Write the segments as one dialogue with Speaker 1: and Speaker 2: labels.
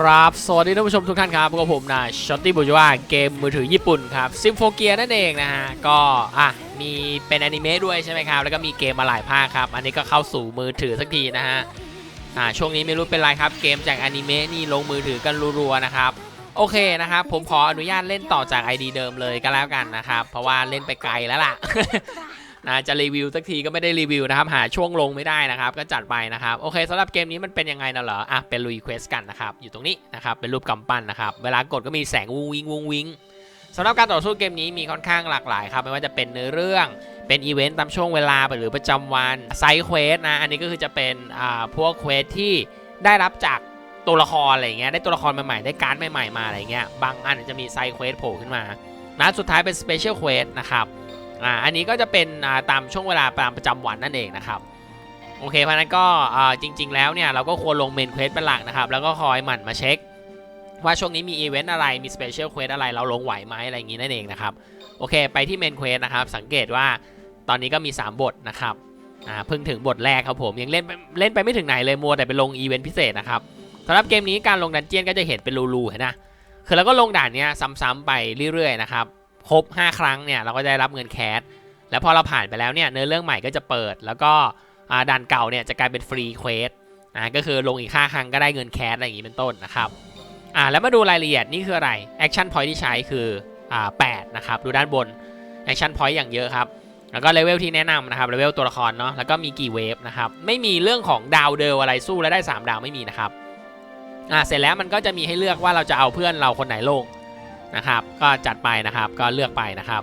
Speaker 1: ครับสวัสดีท่านผู้ชมทุกท่านครับพกับผมนะช็อตตี้บุจว่าเกมมือถือญี่ปุ่นครับซิมโฟเกียนั่นเองนะฮะ ก็อะมีเป็นอนิเมะด้วยใช่ไหมครับ แล้วก็มีเกมมาหลายภาคครับ อันนี้ก็เข้าสู่มือถือสักทีนะฮะ อ่าช่วงนี้ไม่รู้เป็นไรครับเกมจากอนิเมะนี่ลงมือถือกันรัวๆนะครับ โอเคนะครับ ผมขออนุญาตเล่นต่อจาก ID เดิมเลยก็แล้วกันนะครับ เพราะว่าเล่นไปไกลแล้วล่ะ นะจะรีวิวสักทีก็ไม่ได้รีวิวนะครับ หาช่วงลงไม่ได้นะครับ ก็จัดไปนะครับ โอเคสำหรับเกมนี้มันเป็นยังไงนะเหรออะเป็นลุยเควสกันนะครับ อยู่ตรงนี้นะครับ เป็นรูปกำปั้นนะครับ เวลากดก็มีแสงวุ้งวิงวุ้งวิงสำหรับการต่อสู้เกมนี้มีค่อนข้างหลากหลายครับไม่ว่าจะเป็นเนื้อเรื่องเป็นอีเวนต์ตามช่วงเวลาหรือประจำวันไซเควสนะอันนี้ก็คือจะเป็นอ่าพวกเควสที่ได้รับจากตัวละครอะไรเงี้ยได้ตัวละครใหม่ๆได้การ์ดใหม่ๆมาอะไรเงี้ยบางอันจะมีไซเควสโผล่ขึ้นมานะสุดท้ายเป็นสเปเชียลเควสนะครับ อ่าอันนี้ก็จะเป็นอ่าตามช่วงเวลาตามประจำวันนั่นเองนะครับโอเคเพราะนั้นก็อ่าจริง ๆ แล้วเนี่ยเราก็ควรลงเมนเควสเป็นหลักนะครับแล้วก็คอยหมั่นมาเช็ค ว่าช่วงนี้มีอีเวนต์อะไรมีสเปเชียลเควสอะไรเราลงไหวไหมอะไรอย่างนี้นั่นเองนะครับโอเคไปที่เมนเควสนะครับสังเกตว่าตอนนี้ก็มี 3 บทนะครับอ่าเพิ่งถึงบทแรกครับผมยังเล่นไปเล่นไปไม่ถึงไหนเลยมัวแต่ไปลงอีเวนต์พิเศษนะครับสำหรับเกมนี้การลงดันเจียนก็จะเห็นเป็นรูๆเห็นนะคือเราก็ลงด่านเนี้ยซ้ำๆไปเรื่อยๆนะครับ ครบ 5 ครั้งเนี่ยเราก็ได้รับเงินแคสแล้วพอเราผ่านไปแล้วเนี่ยเนื้อเรื่องใหม่ก็จะเปิด แล้วก็ด่านเก่าเนี่ยจะกลายเป็นฟรีเควสอ่าก็คือลงอีกค่าครั้งก็ได้เงินแคสอะไรอย่างนี้เป็นต้นนะครับอ่าแล้วมาดูรายละเอียดนี่คืออะไรแอคชั่นพอยที่ใช้คืออ่าแนะครับดูด้านบนแอคชั่นพอยต์อย่างเยอะครับแล้วก็เลเวลที่แนะนำนะครับเลเวลตัวละครเนาะแล้วก็มีกี่เวฟนะครับไม่มีเรื่องของดาวเดิลอะไรสู้แล้วได้ 3 ดาวไม่มีนะครับอ่าเสร็จแล้วมันก็จะมีให้เลือกว่าเราจะเอาเพื่อนเราคนไหนลง นะครับ ก็จัดไปนะครับก็เลือกไปนะครับ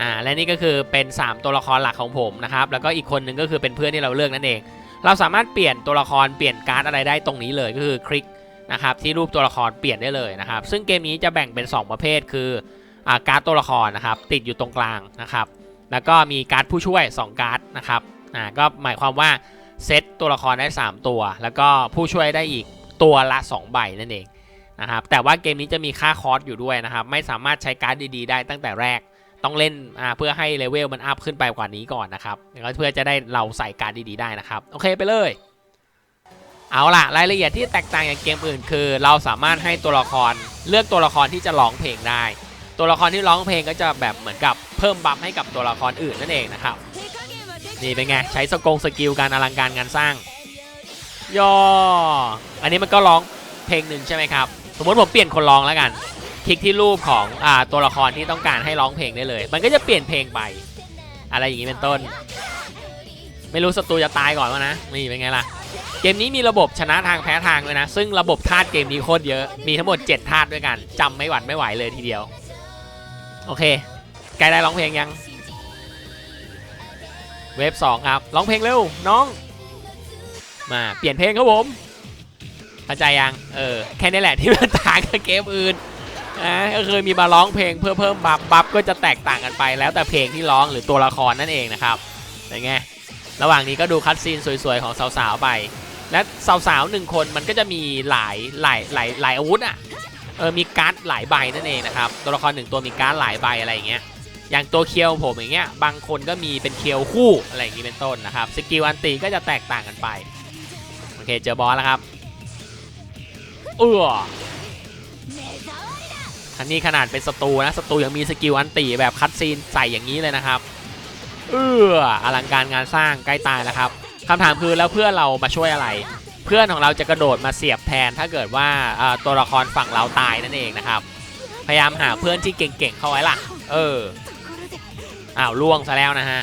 Speaker 1: อ่าและนี่ก็คือเป็น 3 ตัวละครหลักของผมนะครับแล้วก็อีกคนหนึ่งก็คือเป็นเพื่อนที่เราเลือกนั่นเอง เราสามารถเปลี่ยนตัวละครเปลี่ยนการ์ดอะไรได้ตรงนี้เลยก็คือคลิกนะครับที่รูปตัวละครเปลี่ยนได้เลยนะครับซึ่งเกมนี้จะแบ่งเป็น 2 ประเภทคืออาการ์ดตัวละครนะครับติดอยู่ตรงกลางนะครับแล้วก็มีการ์ดผู้ช่วย 2 การ์ดนะครับอ่าก็หมายความว่าเซตตัวละครได้ 3 ตัว แล้วก็ผู้ช่วยได้อีกตัวละ 2 ใบนั่นเอง นะครับแต่ว่าเกมนี้จะมีค่าคอร์สอยู่ด้วยนะครับ ไม่สามารถใช้การ์ดดีๆ ได้ตั้งแต่แรกต้องเล่นเพื่อให้เลเวลมันอัพขึ้นไปกว่านี้ก่อนนะครับแล้วเพื่อจะได้เราใส่การ์ดดีๆได้นะครับโอเคไปเลย เอาล่ะรายละเอียดที่แตกต่างจากเกมอื่นคือ เราสามารถให้ตัวละครเลือกตัวละครที่จะร้องเพลงได้ ตัวละครที่ร้องเพลงก็จะแบบเหมือนกับเพิ่มบัฟให้กับตัวละครอื่นนั่นเองนะครับนี่เป็นไงใช้สกงสกิลการอลังการงานสร้างย่ออันนี้มันก็ร้องเพลงหนึ่งใช่ไหมครับ สมมติผมเปลี่ยนคนร้องแล้วกัน คลิกที่รูปของอ่าตัวละครที่ต้องการให้ร้องเพลงได้เลย มันก็จะเปลี่ยนเพลงไป อะไรอย่างนี้เป็นต้น ไม่รู้ศัตรูจะตายก่อนวะนะนี่เป็นไงล่ะ เกมนี้มีระบบชนะทางแพ้ทางเลยนะ ซึ่งระบบธาตุเกมนี้โคตรเยอะ มีทั้งหมด 7 ธาตุด้วยกันจำไม่หวัดไม่ไหวเลยทีเดียว โอเคใกลได้ร้องเพลงยัง เวฟ2ครับ ร้องเพลงเร็วน้อง มาเปลี่ยนเพลงครับผม เข้าใจยัง เออ แค่นี้แหละที่มันต่างกับเกมอื่นอ่าก็คือมีมาร้องเพลงเพื่อเพิ่มบัฟบัฟก็จะแตกต่างกันไป แล้วแต่เพลงที่ร้องหรือตัวละครนั่นเองนะครับเป็นไงระหว่างนี้ก็ดูคัดซีนสวยๆ ของสาวๆไป และสาวๆหนึ่งคนมันก็จะมีหลายหลายหลายหลายอาวุธอะเออมีการ์ดหลายใบนั่นเองนะครับตัวละครหนึ่งตัวมีการ์ดหลายใบอะไรอย่างเงี้ยอย่างตัวเคียวผมอย่างเงี้ยบางคนก็มีเป็นเคียวคู่อะไรอย่างงี้เป็นต้นนะครับสกิลอันตีก็จะแตกต่างกันไปโอเคเจอบอสแล้วครับ เอออันนี้ขนาดเป็นศัตรูนะศัตรูยังมีสกิลอันตีแบบคัดซีนใส่อย่างนี้เลยนะครับ เอออลังการงานสร้างใกล้ตายแล้วครับคำถามคือแล้วเพื่อนเรามาช่วยอะไร เพื่อนของเราจะกระโดดมาเสียบแทนถ้าเกิดว่าตัวละครฝั่งเราตายนั่นเองนะครับ พยายามหาเพื่อนที่เก่งๆเข้าไว้ล่ะ เอออ้าวล่วงซะแล้วนะฮะ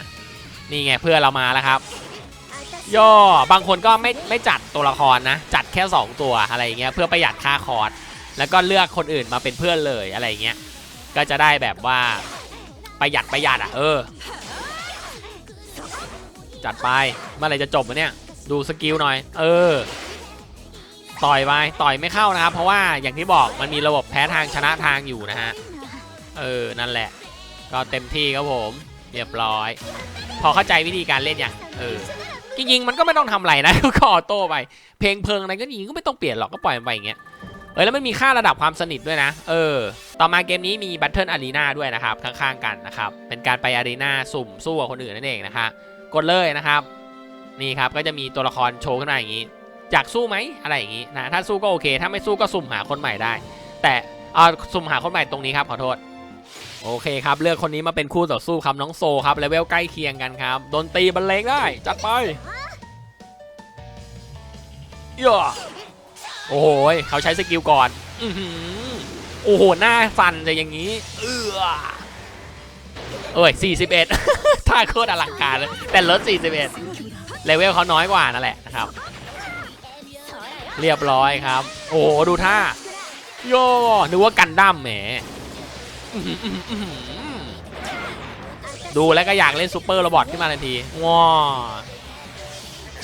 Speaker 1: นี่ไงเพื่อนเรามาแล้วครับ ย่อบางคนก็ไม่ไม่จัดตัวละครนะ จัดแค่ 2 ตัวอะไรเงี้ยเพื่อประหยัดค่าคอร์สแล้วก็เลือกคนอื่นมาเป็นเพื่อนเลยอะไรเงี้ยก็จะได้แบบว่าประหยัดประหยัดอะเออ จัดไปเมื่อไรจะจบวะเนี่ยดูสกิลหน่อย เออ ต่อยไปต่อยไม่เข้านะครับ เพราะว่าอย่างที่บอกมันมีระบบแพ้ทางชนะทางอยู่นะฮะเออนั่นแหละ ก็เต็มที่ครับผม เรียบร้อย พอเข้าใจวิธีการเล่นอย่างเออ จริงๆมันก็ไม่ต้องทำอะไรนะก็ออโต้ไป เพลงเพลิงอะไรก็จริงๆก็ไม่ต้องเปลี่ยนหรอกก็ปล่อยมันไปอย่างเงี้ยเออแล้วไมันมีค่าระดับความสนิทด้วยนะ เออ ต่อมาเกมนี้มีบัตเทิลอารีนาด้วยนะครับ ข้างๆกันนะครับ เป็นการไปอารีนาสุ่มสู้กับคนอื่นนั่นเองนะคะกดเลยนะครับ นี่ครับก็จะมีตัวละครโชว์ขึ้นมาอย่างนี้อยากสู้ไหมอะไรอย่างนี้นะถ้าสู้ก็โอเค ถ้าไม่สู้ก็สุ่มหาคนใหม่ได้ แต่เอาสุ่มหาคนใหม่ตรงนี้ครับขอโทษ โอเคครับ เลือกคนนี้มาเป็นคู่ต่อสู้ครับน้องโซครับเลเวลใกล้เคียงกันครับโดนตีบรรเลงได้ จัดไปย่าโอ้โหเขาใช้สกิลก่อนอือโอ้โห หน้าสั่นจะอย่างนี้ เออเอ้ย 41 ท่าโคตรอลังการเลย แต่ลด 41 เลเวลเขาน้อยกว่านั่นแหละนะครับ เรียบร้อยครับ โอ้โห ดูท่า โย่นึกว่ากันดั้มแหม ดูแล้วก็อยากเล่นซูเปอร์โรบอทขึ้นมาทันทีว้า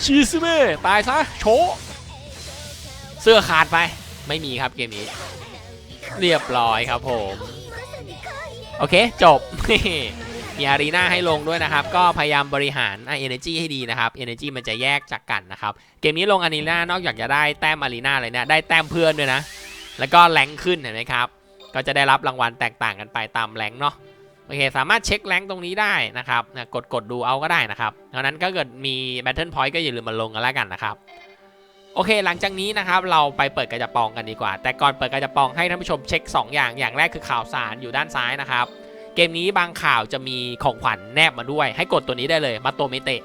Speaker 1: ชีสเม่ตายซะโชเสื้อขาดไป ไม่มีครับเกมนี้ เรียบร้อยครับผม โอเค จบ มีอารีนาให้ลงด้วยนะครับ ก็พยายามบริหารอะ energy ให้ดีนะครับ energy มันจะแยกจากกันนะครับ เกมนี้ลงอารีนานอกจากจะได้แต้มอารีนาเลยเนี่ยได้แต้มเพื่อนด้วยนะ แล้วก็แรงขึ้นเห็นไหมครับ ก็จะได้รับรางวัลแตกต่างกันไปตามแรงเนาะโอเค สามารถเช็คแรงตรงนี้ได้นะครับนะกดกดดูเอาก็ได้นะครับดังนั้นก็เกิดมี Battle Point ก็อย่าลืมมาลงกันแล้วกันนะครับ โอเค หลังจากนี้นะครับ เราไปเปิดกระจะปองกันดีกว่า แต่ก่อนเปิดกระจะปองให้ท่านผู้ชมเช็ค 2 อย่าง อย่างแรกคือข่าวสารอยู่ด้านซ้ายนะครับ เกมนี้บางข่าวจะมีของขวัญแนบมาด้วย ให้กดตัวนี้ได้เลย มาโตเมเตะ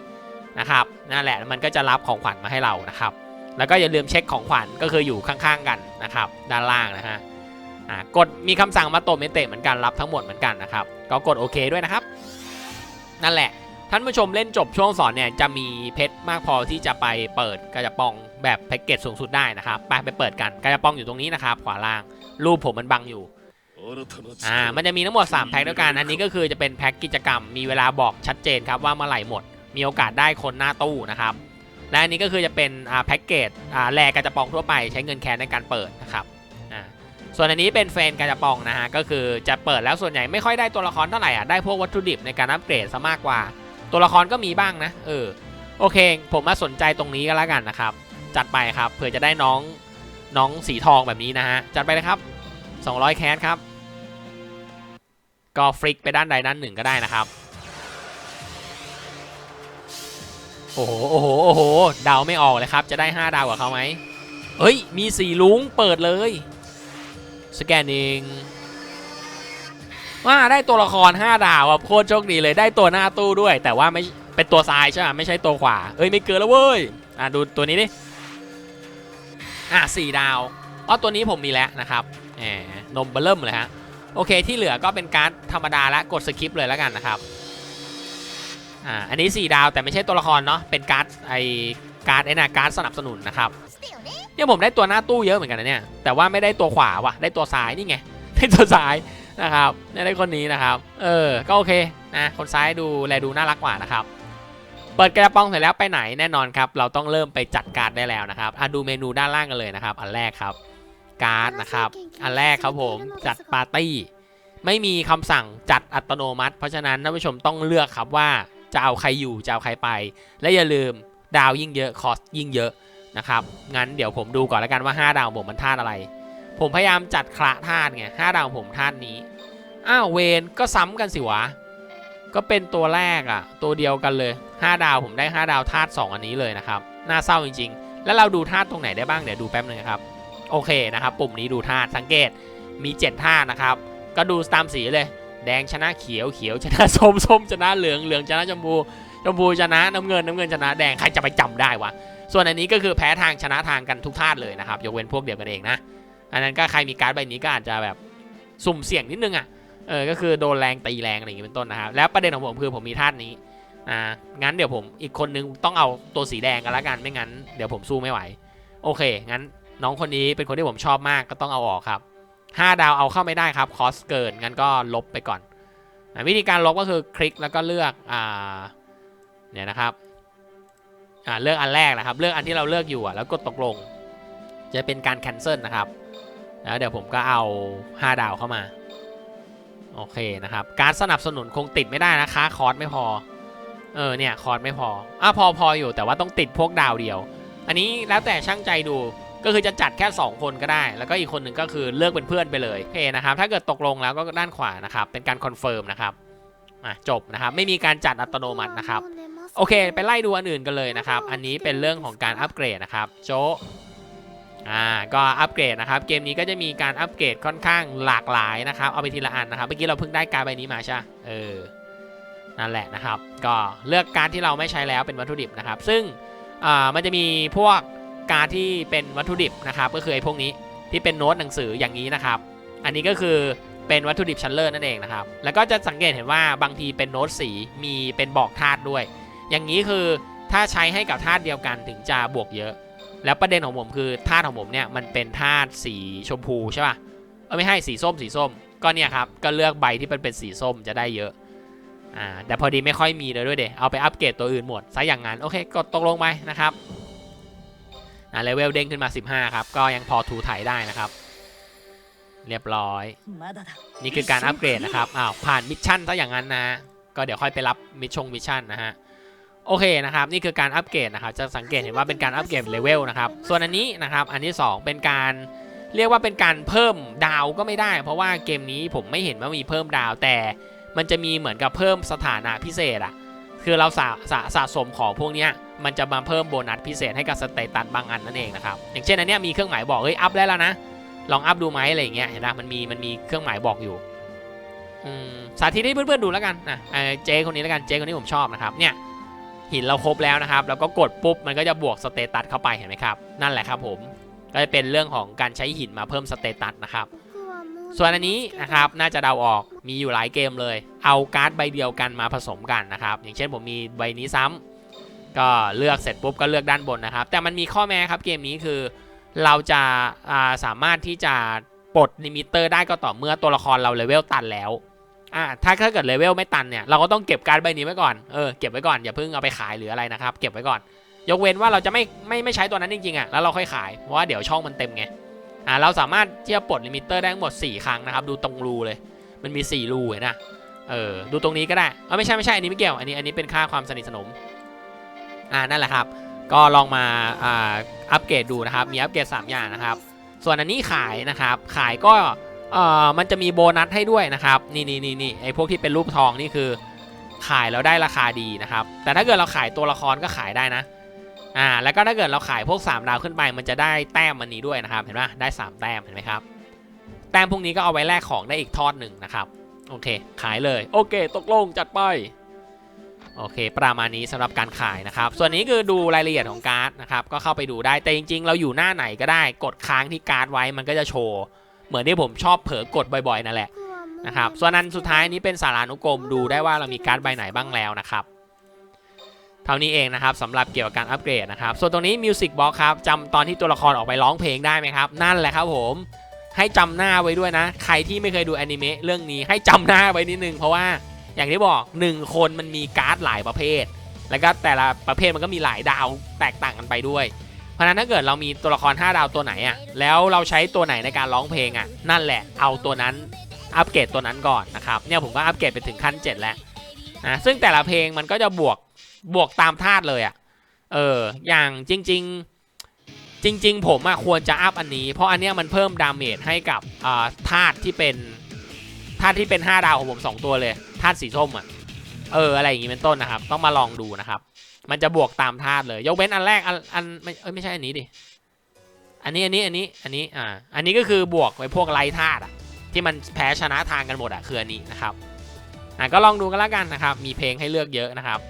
Speaker 1: นะครับ นั่นแหละ มันก็จะรับของขวัญมาให้เรานะครับ แล้วก็อย่าลืมเช็คของขวัญก็คืออยู่ข้างๆกันนะครับ ด้านล่างนะฮะ อ่ากดมีคำสั่งมาโตเมเตะเหมือนกันรับทั้งหมดเหมือนกันนะครับก็กดโอเคด้วยนะครับ นั่นแหละ ท่านผู้ชมเล่นจบช่วงสอนเนี่ยจะมีเพชรมากพอที่จะไปเปิดกระปองแบบแพ็กเกจสูงสุดได้นะครับไปไปเปิดกันกระปองอยู่ตรงนี้นะครับขวาล่างรูปผมมันบังอยู่อ่ามันจะมีทั้งหมด 3 แพ็คด้วยกัน อันนี้ก็คือจะเป็นแพ็คกิจกรรม มีเวลาบอกชัดเจนครับว่าเมื่อไหร่หมด มีโอกาสได้คนหน้าตู้นะครับ และอันนี้ก็คือจะเป็นแพ็กเกจอ่าแลกระจะปองทั่วไปใช้เงินแคนในการเปิดนะครับ ส่วนอันนี้เป็นเฟนกรจะปองนะฮะก็คือจะเปิดแล้วส่วนใหญ่ไม่ค่อยได้ตัวละครเท่าไหร่อะได้พวกวัตถุดิบในการอัปเกรดซะมากกว่า ตัวละครก็มีบ้างนะเออโอเค ผมมาสนใจตรงนี้ก็แล้วกันนะครับ จัดไปครับเผื่อจะได้น้องน้องสีทองแบบนี้นะฮะจัดไปเลยครับ 200 แคสครับ ก็ฟลิกไปด้านใดด้านหนึ่งก็ได้นะครับโอ้โหโอ้โหโอ้โหดาวไม่ออกเลยครับ จะได้ 5 ดาวกับเขาไหมเฮ้ย มีสีลุงเปิดเลย สแกนเองว่าได้ตัวละคร 5 ดาวอะโคตรโชคดีเลยได้ตัวหน้าตู้ด้วย แต่ว่าไม่เป็นตัวซ้ายใช่ไหมไม่ใช่ตัวขวา เอ้ยไม่เกินแล้วเว้ยอะดูตัวนี้ดิอะสี่ดาวอ๋อตัวนี้ผมมีแล้วนะครับแหมนมเบลเริ่มเลยฮะโอเคที่เหลือก็เป็นการ์ดธรรมดาและกดสคริปเลยแล้วกันนะครับอ่าอันนี้ 4 ดาวแต่ไม่ใช่ตัวละครเนาะเป็นการ์ดไอการ์ดไอนะการ์ดสนับสนุนนะครับ เนี่ยผมได้ตัวหน้าตู้เยอะเหมือนกันนะเนี่ยแต่ว่าไม่ได้ตัวขวาว่ะได้ตัวซ้ายนี่ไงได้ตัวซ้ายนะครับเนี่ยได้คนนี้นะครับ เออก็โอเคนะคนซ้ายดูแลดูน่ารักกว่านะครับเปิดกระป๋องเสร็จแล้วไปไหนแน่นอนครับเราต้องเริ่มไปจัดการดได้แล้วนะครับอะดูเมนูด้านล่างกันเลยนะครับ อันแรกครับการ์ดนะครับอันแรกครับผมจัดปาร์ตี้ไม่มีคำสั่งจัดอัตโนมัติ เพราะฉะนั้นท่านผู้ชมต้องเลือกครับว่าจะเอาใครอยู่จะเอาใครไป และอย่าลืมดาวยิ่งเยอะคอสยิ่งเยอะ นะครับ งั้นเดี๋ยวผมดูก่อนแล้วกันว่า 5 ดาวผมมันธาตุอะไร ผมพยายามจัดคละธาตุไง5ดาวผมธาตุนี้ อ้าวเวนก็ซ้ำกันสิวะ ก็เป็นตัวแรกอะตัวเดียวกันเลย 5 ดาวผมได้ 5 ดาวธาตุ2อันนี้เลยนะครับ น่าเศร้าจริง ๆ แล้วเราดูธาตุตรงไหนได้บ้างเดี๋ยวดูแป๊บนึงครับ โอเคนะครับ ปุ่มนี้ดูธาตุสังเกต มี7ธาตุนะครับ ก็ดูตามสีเลย แดงชนะเขียว เขียวชนะส้ม ส้มชนะเหลือง เหลืองชนะชมพู ชมพูชนะน้ำเงินน้ำเงินชนะแดงใครจะไปจำได้วะส่วนอันนี้ก็คือแพ้ทางชนะทางกันทุกธาตุเลยนะครับยกเว้นพวกเดียวกันเองนะอันนั้นก็ใครมีการ์ดใบนี้ก็อาจจะแบบสุ่มเสี่ยงนิดนึงอะเออก็คือโดนแรงตีแรงอะไรอย่างงี้เป็นต้นนะครับแล้วประเด็นของผมคือผมมีธาตุนี้อ่างั้นเดี๋ยวผมอีกคนนึงต้องเอาตัวสีแดงกันละกันไม่งั้นเดี๋ยวผมสู้ไม่ไหว โอเค งั้นน้องคนนี้เป็นคนที่ผมชอบมากก็ต้องเอาออกครับ 5 ดาวเอาเข้าไม่ได้ครับคอสเกินงั้นก็ลบไปก่อนวิธีการลบก็คือคลิกแล้วก็เลือกอ่า เนี่ยนะครับอ่าเลือกอันแรกนะครับ เลือกอันที่เราเลือกอยู่อะแล้วกดตกลง จะเป็นการ cancel นะครับแล้วเดี๋ยวผมก็เอา 5 ดาวเข้ามา โอเคนะครับ การสนับสนุนคงติดไม่ได้นะคะคอร์สไม่พอ เออเนี่ยคอร์สไม่พออะพอพออยู่แต่ว่าต้องติดพวกดาวเดียว อันนี้แล้วแต่ช่างใจดูก็คือจะจัดแค่ 2 คนก็ได้ แล้วก็อีกคนหนึ่งก็คือเลือกเป็นเพื่อนไปเลยโอเคนะครับ ถ้าเกิดตกลงแล้วก็ด้านขวานะครับ เป็นการคอนเฟิร์มนะครับ อะจบนะครับ ไม่มีการจัดอัตโนมัตินะครับ โอเค ไปไล่ดูอันอื่นกันเลยนะครับ อันนี้เป็นเรื่องของการอัปเกรดนะครับ โจะอ่าก็อัปเกรดนะครับ เกมนี้ก็จะมีการอัปเกรดค่อนข้างหลากหลายนะครับ เอาไปทีละอันนะครับ เมื่อกี้เราเพิ่งได้การดใบนี้มาใช่ปะเออ นั่นแหละนะครับ ก็เลือกการดที่เราไม่ใช้แล้วเป็นวัตถุดิบนะครับ ซึ่งอ่ามันจะมีพวกการดที่เป็นวัตถุดิบนะครับ ก็คือไอ้พวกนี้ที่เป็นโน้ตหนังสืออย่างนี้นะครับ อันนี้ก็คือเป็นวัตถุดิบชั้นเลิศนั่นเองนะครับ แล้วก็จะสังเกตเห็นว่าบางทีเป็นโน้ตสี มีเป็นบอกธาตุด้วย อย่างนี้คือถ้าใช้ให้กับธาตุเดียวกันถึงจะบวกเยอะ แล้วประเด็นของผมคือธาตุของผมเนี่ยมันเป็นธาตุสีชมพูใช่ป่ะเออไม่ให้สีส้มสีส้มก็เนี่ยครับก็เลือกใบที่มันเป็นสีส้มจะได้เยอะอ่าแต่พอดีไม่ค่อยมีเลยด้วยเดยเอาไปอัปเกรดตัวอื่นหมดซะอย่างนั้นโอเคกดตกลงไปนะครับอ่าเลเวลเด้งขึ้นมา 15 ครับ ก็ยังพอทูถ่ายได้นะครับเรียบร้อย นี่คือการอัปเกรดนะครับ อ้าว ผ่านมิชชั่นซะอย่างนั้นนะะก็เดี๋ยวค่อยไปรับมิชชงมิชชั่นนะฮะ โอเคนะครับนี่คือการอัปเกรดนะครับจะสังเกตเห็นว่าเป็นการอัปเกรดเลเวลนะครับส่วนอันนี้นะครับอันที่ 2 เป็นการเรียกว่าเป็นการเพิ่มดาวก็ไม่ได้ เพราะว่าเกมนี้ผมไม่เห็นว่ามีเพิ่มดาวแต่ มันจะมีเหมือนกับเพิ่มสถานะพิเศษอะคือเราสะสะสะสมของพวกเนี้ยมันจะมาเพิ่มโบนัสพิเศษให้กับสเตตัสบางอันนั่นเองนะครับอย่างเช่นอันเนี้ยมีเครื่องหมายบอกเฮ้ยอัพได้แล้วนะลองอัพดูไหมอะไรอย่างเงี้ยเห็นไหมมันมีมันมีเครื่องหมายบอกอยู่สาธิตให้เพื่อนๆดูแล้วกันนะเอ่อเจคนนี้แล้วกันเจคนนี้ผมชอบนะครับเนี่ย หินเราครบแล้วนะครับ แล้วก็กดปุ๊บมันก็จะบวกสเตตัสเข้าไปเห็นไหมครับ นั่นแหละครับผมก็จะเป็นเรื่องของการใช้หินมาเพิ่มสเตตัสนะครับ ส่วนอันนี้นะครับน่าจะเดาออกมีอยู่หลายเกมเลย เอาการ์ดใบเดียวกันมาผสมกันนะครับ อย่างเช่นผมมีใบนี้ซ้ำก็เลือกเสร็จปุ๊บก็เลือกด้านบนนะครับ แต่มันมีข้อแม้ครับเกมนี้คือ เราจะาสามารถที่จะปลดลิมิเตอร์ได้ก็ต่อเมื่อตัวละครเราเลเวลตันแล้ว อ่าถ้าถ้าเกิดเลเวลไม่ตันเนี่ยเราก็ต้องเก็บการใบนี้ไว้ก่อนเออเก็บไว้ก่อนอย่าเพิ่งเอาไปขายหรืออะไรนะครับเก็บไว้ก่อน ยกเว้นว่าเราจะไม่ไม่ไม่ใช้ตัวนั้นจริงๆอะแล้วเราค่อยขายเพราะว่าเดี๋ยวช่องมันเต็มไงอ่าเราสามารถที่จะปลดลิมิเตอร์ได้ทั้งหมด 4 ครั้งนะครับดูตรงรูเลย มันมี 4 รูเห็นนะเออดูตรงนี้ก็ได้เออไม่ใช่ไม่ใช่อันนี้ไม่เกี่ยวอันนี้อันนี้เป็นค่าความสนิทสนมอ่านั่นแหละครับ ก็ลองมาอ่าอัปเกรดดูนะครับมีอัปเกรด3อย่างนะครับ ส่วนอันนี้ขายนะครับขายก็ เอ่อมันจะมีโบนัสให้ด้วยนะครับนี่นี่นี่นี่ไอพวกที่เป็นรูปทองนี่คือขายแล้วได้ราคาดีนะครับ แต่ถ้าเกิดเราขายตัวละครก็ขายได้นะอ่าแล้วก็ถ้าเกิดเราขายพวก 3 ดาวขึ้นไป มันจะได้แต้มอันนี้ด้วยนะครับ เห็นไหมได้ 3 แต้มเห็นไหมครับ แต้มพวกนี้ก็เอาไว้แลกของได้อีกทอดหนึ่งนะครับ โอเค ขายเลย โอเค ตกลงจัดไป โอเค ประมาณนี้สำหรับการขายนะครับ ส่วนนี้คือดูรายละเอียดของการ์ดนะครับ ก็เข้าไปดูได้ แต่จริง ๆ เราอยู่หน้าไหนก็ได้ กดค้างที่การ์ดไว้ มันก็จะโชว์ เหมือนที่ผมชอบเผลอกดบ่อยๆนั่นแหละนะครับส่วนนั้นสุดท้ายนี้เป็นสารานุกรมดูได้ว่าเรามีการ์ดใบไหนบ้างแล้วนะครับเท่านี้เองนะครับสำหรับเกี่ยวกับการอัปเกรดนะครับส่วนตรงนี้ Music Box ครับจำตอนที่ตัวละครออกไปร้องเพลงได้ไหมครับ นั่นแหละครับผมให้จำหน้าไว้ด้วยนะ ใครที่ไม่เคยดูแอนิเมะเรื่องนี้ให้จำหน้าไว้นิดนึงเพราะว่าอย่างที่บอก 1 คนมันมีการ์ดหลายประเภท แล้วก็แต่ละประเภทมันก็มีหลายดาวแตกต่างกันไปด้วย เพราะฉะนั้นถ้าเกิดเรามีตัวละคร 5 ดาวตัวไหนอะแล้วเราใช้ตัวไหนในการร้องเพลงอะนั่นแหละเอาตัวนั้นอัปเกรดตัวนั้นก่อนนะครับเนี่ยผมก็อัปเกรดไปถึงขั้น 7 แล้วนะซึ่งแต่ละเพลงมันก็จะบวกบวกตามธาตุเลยอะเอออย่างจริง ๆจริงๆ ผมอะควรจะอัพอันนี้ เพราะอันเนี้ยมันเพิ่มดาเมจให้กับธาตุที่เป็นธาตุที่เป็น 5 ดาวของผม 2 ตัวเลยธาตุสีส้มอะเอออะไรอย่างงี้เป็นต้นนะครับ ต้องมาลองดูนะครับ มันจะบวกตามธาตุเลย ยกเว้นอันแรกอันอันไม่เอ้ยไม่ใช่อันนี้ดิ อันนี้อันนี้อันนี้อันนี้อ่าอันนี้ก็คือบวกไว้พวกไรธาตุอะที่มันแพ้ชนะทางกันหมดอะคืออันนี้นะครับอะก็ลองดูกันแล้วกันนะครับ มีเพลงให้เลือกเยอะนะครับ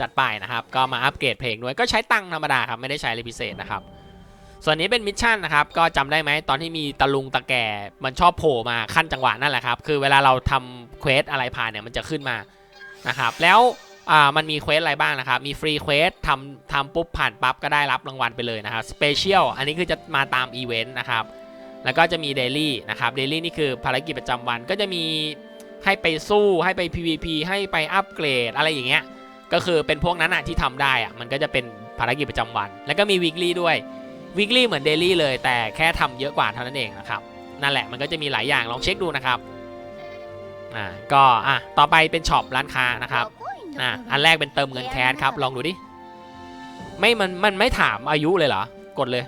Speaker 1: จัดไปนะครับ ก็มาอัปเกรดเพลงด้วยก็ใช้ตังธรรมดาครับ ไม่ได้ใช้อะไรพิเศษนะครับ ส่วนนี้เป็นมิชชั่นนะครับ ก็จำได้ไหมตอนที่มีตะลุงตะแก่มันชอบโผล่มาขั้นจังหวะนั่นแหละครับ คือเวลาเราทำเควสอะไรผ่านเนี่ยมันจะขึ้นมานะครับ แล้ว อ่ามันมีเควสอะไรบ้างนะครับ มีฟรีเควสทำทำปุ๊บผ่านปั๊บก็ได้รับรางวัลไปเลยนะครับสเปเชียลอันนี้คือจะมาตามอีเวนต์นะครับ แล้วก็จะมีเดลี่นะครับเดลี่นี่คือภารกิจประจำวันก็จะมีให้ไปสู้ให้ไป PVP ให้ไปอัปเกรดอะไรอย่างเงี้ยก็คือเป็นพวกนั้นอะที่ทำได้อะมันก็จะเป็นภารกิจประจำวัน แล้วก็มี weekly ด้วย weekly เหมือน daily เลย แต่แค่ทำเยอะกว่าเท่านั้นเองนะครับนั่นแหละมันก็จะมีหลายอย่างลองเช็คดูนะครับอ่าก็อะต่อไปเป็นช็อปร้านค้านะครับ อะอันแรกเป็นเติมเงินแคสครับ ลองดูดิ ไม่ มัน มันไม่ถามอายุเลยเหรอ กดเลย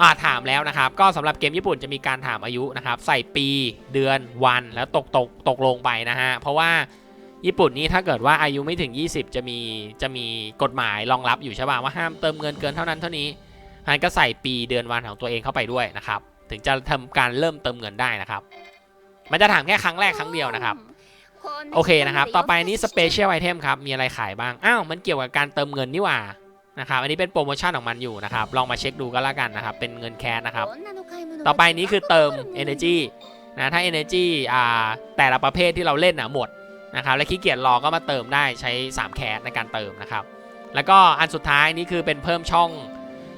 Speaker 1: อ่าถามแล้วนะครับ ก็สำหรับเกมญี่ปุ่นจะมีการถามอายุนะครับ ใส่ปี เดือน วัน แล้วตกตกตกลงไปนะฮะ เพราะว่าญี่ปุ่นนี่ถ้าเกิดว่าอายุไม่ถึง 20 จะมีจะมีกฎหมายรองรับอยู่ใช่ป่ะว่าห้ามเติมเงินเกินเท่านั้นเท่านี้ฮันก็ใส่ปีเดือนวันของตัวเองเข้าไปด้วยนะครับ ถึงจะทำการเริ่มเติมเงินได้นะครับ มันจะถามแค่ครั้งแรกครั้งเดียวนะครับ โอเคนะครับ ต่อไปนี้สเปเชียลไอเทมครับ มีอะไรขายบ้าง อ้าว มันเกี่ยวกับการเติมเงินนี่หว่า นะครับ อันนี้เป็นโปรโมชั่นของมันอยู่นะครับ ลองมาเช็คดูก็แล้วกันนะครับ เป็นเงินแคสนะครับ ต่อไปนี้คือเติม Energy นะ ถ้า Energy อ่า แต่ละประเภทที่เราเล่นนะหมดนะครับ และขี้เกียจรอก็มาเติมได้ใช้ 3 แคสในการเติมนะครับ แล้วก็อันสุดท้ายนี่คือเป็นเพิ่มช่อง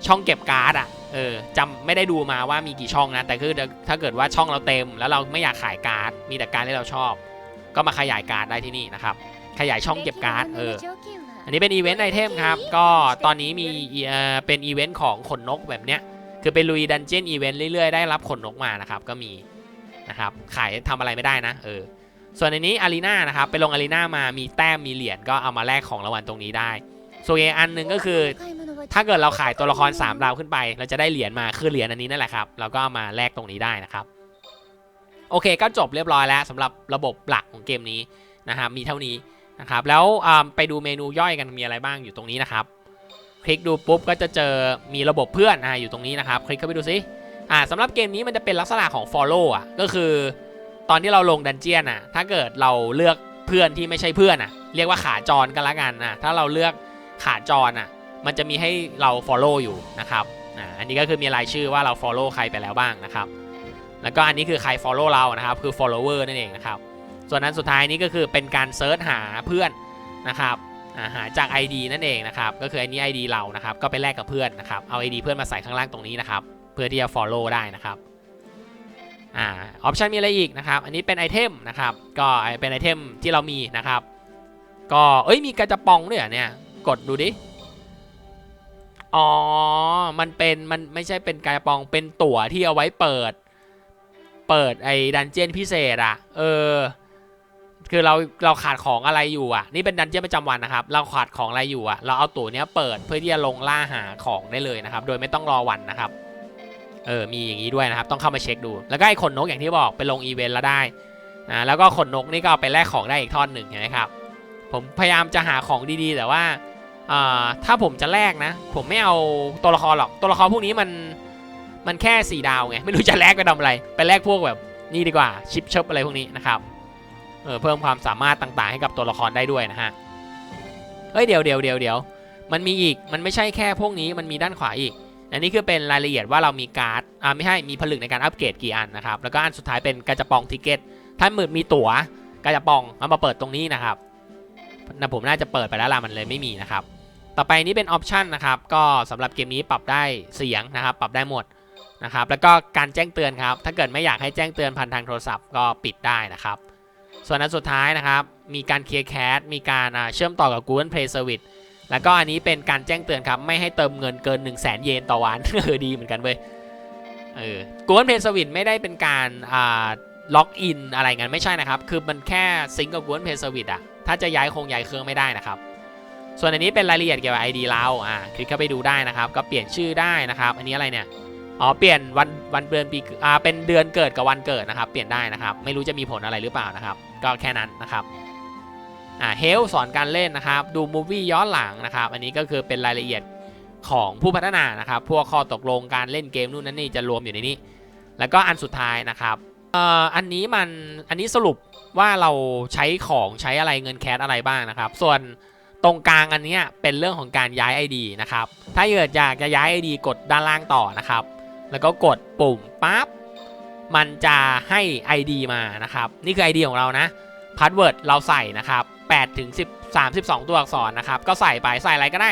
Speaker 1: ช่องเก็บการ์ดอะ เออจำไม่ได้ดูมาว่ามีกี่ช่องนะ แต่คือถ้าเกิดว่าช่องเราเต็ม แล้วเราไม่อยากขายการ์ด มีแต่การดที่เราชอบ ก็มาขยายการ์ดได้ที่นี่นะครับ ขยายช่องเก็บการ์ดเอออันนี้เป็นอีเวนต์ไอเทมครับ ก็ตอนนี้มีเอ่อเป็นอีเวนต์ของขนนกแบบเนี้ยคือไปลุยดันเจียนอีเวนต์เรื่อยๆ ได้รับขนนกมานะครับก็มีนะครับขายทำอะไรไม่ได้นะเออส่วนในนี้อารีนานะครับไปลงอารีนามามีแต้มมีเหรียญก็เอามาแลกของรางวัลตรงนี้ได้ส่วนอีกอันหนึ่งก็คือ ถ้าเกิดเราขายตัวละคร3ดาวขึ้นไป เราจะได้เหรียญมาคือเหรียญอันนี้นั่นแหละครับเราก็เอามาแลกตรงนี้ได้นะครับ โอเคก็จบเรียบร้อยแล้วสำหรับระบบหลักของเกมนี้นะครับมีเท่านี้นะครับแล้วไปดูเมนูย่อยกันมีอะไรบ้างอยู่ตรงนี้นะครับ คลิกดูปุ๊บก็จะเจอมีระบบเพื่อนอ่าอยู่ตรงนี้นะครับ คลิกเข้าไปดูซิอ่าสำหรับเกมนี้มันจะเป็นลักษณะของ follow อะก็คือตอนที่เราลงดันเจียนอะถ้าเกิดเราเลือกเพื่อนที่ไม่ใช่เพื่อนอะเรียกว่าขาจรกันละกันอะถ้าเราเลือกขาจรอะมันจะมีให้เรา follow อยู่นะครับอ่าอันนี้ก็คือมีรายชื่อว่าเรา follow ใครไปแล้วบ้างนะครับ แล้วก็อันนี้คือใคร follow เรานะครับ คือ follower นั่นเองนะครับ ส่วนนั้นสุดท้ายนี้ก็คือเป็นการเซิร์ชหาเพื่อนนะครับหาจาก ID นั่นเองนะครับ ก็คืออันนี้ ID เรานะครับ ก็ไปแลกกับเพื่อนนะครับ เอา ID เพื่อนมาใส่ข้างล่างตรงนี้นะครับ เพื่อที่จะ follow ได้นะครับอ่าออปชันมีอะไรอีกนะครับ อันนี้เป็นไอเทมนะครับ ก็เป็นไอเทมที่เรามีนะครับ ก็เอ้ยมีกระจะปองด้วยเหรอเนี่ย กดดูดิ อ๋อ มันเป็นมันไม่ใช่เป็นกระปอง เป็นตั๋วที่เอาไว้เปิด เปิดไอ้ดันเจียนพิเศษอะเออ คือเราเราขาดของอะไรอยู่อะนี่เป็นดันเจียนประจำวันนะครับ เราขาดของอะไรอยู่อะเราเอาตัวเนี้ยเปิดเพื่อที่จะลงล่าหาของได้เลยนะครับ โดยไม่ต้องรอวันนะครับเออมีอย่างนี้ด้วยนะครับ ต้องเข้ามาเช็คดู แล้วก็ไอ้ขนนกอย่างที่บอกไปลงอีเวนต์แล้วได้อ่าแล้วก็ขนนกนี่ก็เอาไปแลกของได้อีกทอดหนึ่งเห็นไหมครับ ผมพยายามจะหาของดีๆ แต่ว่าอ่าถ้าผมจะแลกนะ ผมไม่เอาตัวละครหรอกตัวละครพวกนี้มัน มันแค่สี่ดาวไง ไม่รู้จะแลกไปทำอะไร ไปแลกพวกแบบนี่ดีกว่าชิปเชปอะไรพวกนี้นะครับเออเพิ่มความสามารถต่างๆ ให้กับตัวละครได้ด้วยนะฮะเฮ้ยเดี๋ยวเดี๋ยวเดี๋ยวเดี๋ยวมันมีอีกมันไม่ใช่แค่พวกนี้มันมีด้านขวาอีก อันนี้คือเป็นรายละเอียดว่าเรามีการ์ดอ่าไม่ใช่มีผลึกในการอัปเกรดกี่อันนะครับแล้วก็อันสุดท้ายเป็นกระจะปองทิเก็ตถ้ามือมีตั๋วกระจะปองเอามาเปิดตรงนี้นะครับนะผมน่าจะเปิดไปแล้วล่ะมันเลยไม่มีนะครับต่อไปนี้เป็นออปชันนะครับก็สำหรับเกมนี้ปรับได้เสียงนะครับปรับได้หมด นะครับแล้วก็การแจ้งเตือนครับ ถ้าเกิดไม่อยากให้แจ้งเตือนผ่านทางโทรศัพท์ก็ปิดได้นะครับ ส่วนอันสุดท้ายนะครับ มีการเคลียร์แคสมีการเชื่อมต่อกับ Google Play Service แล้วก็อันนี้เป็นการแจ้งเตือนครับ ไม่ให้เติมเงินเกิน 1 0 0 0 0แเยนต่อวันเออดีเหมือนกันเว้ยเออ Google Play Service ไม่ได้เป็นการอ่าล็อกอินอะไรเงั้นไม่ใช่นะครับ คือมันแค่ซิงก์กับ Google Play Service อะถ้าจะย้ายคงย้ายเครื่องไม่ได้นะครับ ส่วนอันนี้เป็นรายละเอียดเกี่ยวกับ ID เราอ่าคลิกเข้าไปดูได้นะครับ ก็เปลี่ยนชื่อได้นะครับ อันนี้อะไรเนี่ย อ๋อเปลี่ยนวันวันเดือนปีอ่าเป็นเดือนเกิดกับวันเกิดนะครับ เปลี่ยนได้นะครับ ไม่รู้จะมีผลอะไรหรือเปล่านะครับ ก็แค่นั้นนะครับอ่าเฮลสอนการเล่นนะครับ ดูมูฟวี่ย้อนหลังนะครับ อันนี้ก็คือเป็นรายละเอียดของผู้พัฒนานะครับ พวกข้อตกลงการเล่นเกมนู่นนั่นนี่จะรวมอยู่ในนี้ แล้วก็อันสุดท้ายนะครับเอ่ออันนี้มันอันนี้สรุปว่าเราใช้ของใช้อะไรเงินแคสอะไรบ้างนะครับ ส่วนตรงกลางอันเนี้ยเป็นเรื่องของการย้าย ID นะครับ ถ้าเกิดอยากจะย้าย ID กดด้านล่างต่อนะครับ แล้วก็กดปุ่มปั๊บมันจะให้ ID มานะครับ นี่คือ ID ของเรานะพาสเวิร์ดเราใส่นะครับ8ถึง10 32 ตัวอักษรนะครับ ก็ใส่ไปใส่อะไรก็ได้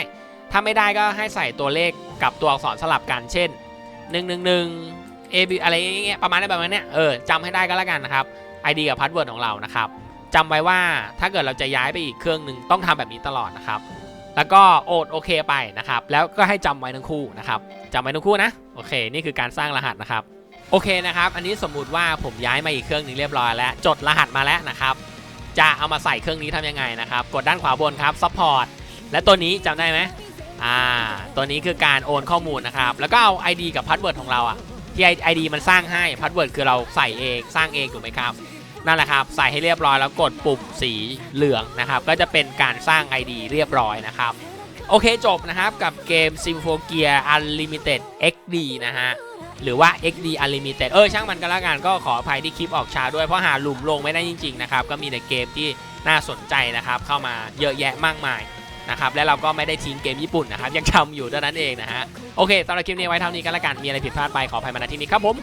Speaker 1: ถ้าไม่ได้ก็ให้ใส่ตัวเลขกับตัวอักษรสลับกันเช่น 111 A B อะไรอย่างเงี้ยประมาณนี้แบบนี้เออจำให้ได้ก็แล้วกันนะครับ ID กับพาสเวิร์ดของเรานะครับจำไว้ว่าถ้าเกิดเราจะย้ายไปอีกเครื่องหนึ่งต้องทำแบบนี้ตลอดนะครับ แล้วก็โอดโอเคไปนะครับ แล้วก็ให้จำไว้ทั้งคู่นะครับจำไว้ทั้งคู่นะ โอเค นี่คือการสร้างรหัสนะครับ โอเคนะครับ อันนี้สมมุติว่าผมย้ายมาอีกเครื่องหนึงเรียบร้อยแล้ว จดรหัสมาแล้วนะครับ จะเอามาใส่เครื่องนี้ทำยังไงนะครับ กดด้านขวาบนครับ support และตัวนี้จำได้ไหมอ่า ตัวนี้คือการโอนข้อมูลนะครับ แล้วก็เอา ID กับพาสเวิร์ดของเราอะที่ ID มันสร้างให้พาสเวิร์ดคือเราใส่เองสร้างเองถูกไหมครับนั่นแหละครับ ใส่ให้เรียบร้อยแล้วกดปุ่มสีเหลืองนะครับ ก็จะเป็นการสร้าง ID เรียบร้อยนะครับ โอเคจบนะครับกับเกม s y m p h o g e a Unlimited XD นะฮะ หรือว่า XD Unlimited เออช่างมันก็แล้วกันก็ขออภัยที่คลิปออกช้าด้วยเพราะหาหลุมลงไม่ได้จริงๆนะครับ ก็มีแต่เกมที่น่าสนใจนะครับเข้ามาเยอะแยะมากมายนะครับและเราก็ไม่ได้ทิ้งเกมญี่ปุ่นนะครับยังทำอยู่เท่านั้นเองนะฮะโอเคสำหรับคลิปนี้ไว้เท่านี้ก็แล้วกันมีอะไรผิดพลาดไปขออภัยมาณที่นี้ครับผม